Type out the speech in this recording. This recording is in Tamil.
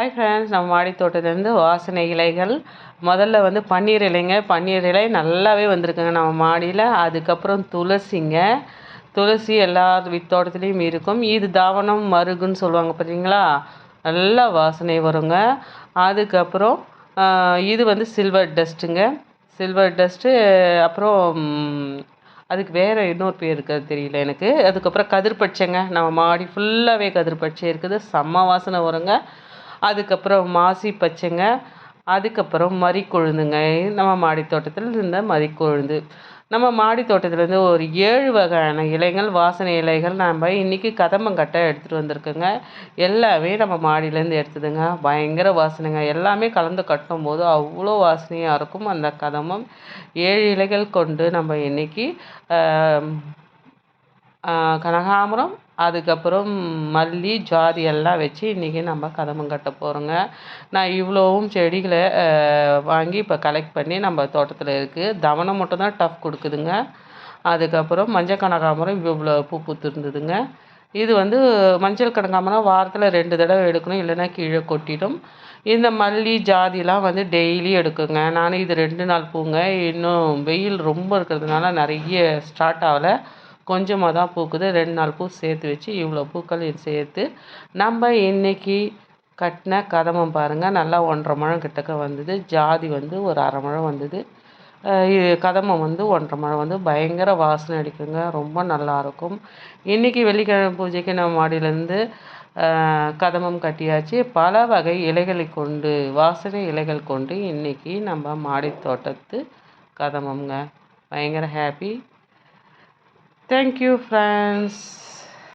ஹாய் ஃப்ரெண்ட்ஸ் நம்ம மாடி தோட்டத்துலேருந்து வாசனை இலைகள். முதல்ல வந்து பன்னீர் இலைங்க. பன்னீர் இலை நல்லாவே வந்திருக்குங்க நம்ம மாடியில். அதுக்கப்புறம் துளசிங்க. துளசி எல்லா தோட்டத்துலேயும் இருக்கும். இது தாவணம் மருகுன்னு சொல்லுவாங்க பார்த்தீங்களா நல்லா வாசனை வருங்க. அதுக்கப்புறம் இது வந்து சில்வர் டஸ்ட்டுங்க சில்வர் டஸ்ட்டு அப்புறம் அதுக்கு வேறு இன்னொரு பேர் இருக்குது தெரியல எனக்கு. அதுக்கப்புறம் கதிர் பச்சைங்க நம்ம மாடி ஃபுல்லாகவே கதிர் பச்சை இருக்குது. செம்ம வாசனை வருங்க. அதுக்கப்புறம் மாசி பச்சைங்க அதுக்கப்புறம் மறிக்கொழுந்துங்க. நம்ம மாடி தோட்டத்தில் இருந்த மறிக்கொழுந்து. நம்ம மாடி தோட்டத்துலேருந்து ஒரு ஏழு வகையான இலைகள் வாசனை இலைகள் நம்ம இன்றைக்கி கதம்பங்கட்டை எடுத்துகிட்டு வந்திருக்கோங்க. எல்லாமே நம்ம மாடியிலேருந்து எடுத்ததுங்க. பயங்கர வாசனைங்க. எல்லாமே கலந்து கட்டும் போது அவ்வளோ வாசனையாக இருக்கும் அந்த கதம்பம் ஏழு இலைகள் கொண்டு நம்ம இன்றைக்கி கனகாம்பரம் அதுக்கப்புறம் மல்லி ஜாதி எல்லாம் வச்சு இன்றைக்கி நம்ம கதம்பம் கட்ட போகிறோங்க நான் இவ்வளோவும் செடிகளை வாங்கி இப்போ கலெக்ட் பண்ணி நம்ம தோட்டத்தில் இருக்குது தவணம் மட்டும்தான் டஃப் கொடுக்குதுங்க. அதுக்கப்புறம் மஞ்சள் கனகாம்பரம் இவ்வளோ பூ பூத்துருந்ததுங்க. இது வந்து மஞ்சள் கனகாம்பரம் வாரத்தில் ரெண்டு தடவை எடுக்கணும் இல்லைன்னா கீழே கொட்டிடும். இந்த மல்லி ஜாதிலாம் வந்து டெய்லி எடுக்குங்க. நானும் இது ரெண்டு நாள் பூங்க. இன்னும் வெயில் ரொம்ப இருக்கிறதுனால நிறைய ஸ்டார்ட் ஆகலை. கொஞ்சமாக தான் பூக்குது. ரெண்டு நாள் பூ சேர்த்து வச்சு இவ்வளோ பூக்களையும் சேர்த்து நம்ம இன்றைக்கி கட்டின கதமம் பாருங்கள் நல்லா ஒன்றரை முழம் கிட்டக்க வந்தது. ஜாதி வந்து ஒரு அரை முழம் வந்தது. கதமம் வந்து ஒன்றரை முழம் வந்து பயங்கர வாசனை அடிக்குங்க. ரொம்ப நல்லாயிருக்கும் இன்றைக்கி வெள்ளிக்கிழமை பூஜைக்கு நம்ம மாடியிலேருந்து கதமம் கட்டியாச்சு. பல வகை இலைகளை கொண்டு வாசனை இலைகள் கொண்டு இன்றைக்கி நம்ம மாடி தோட்டத்து கதமம்ங்க. பயங்கர ஹாப்பி. thank you friends.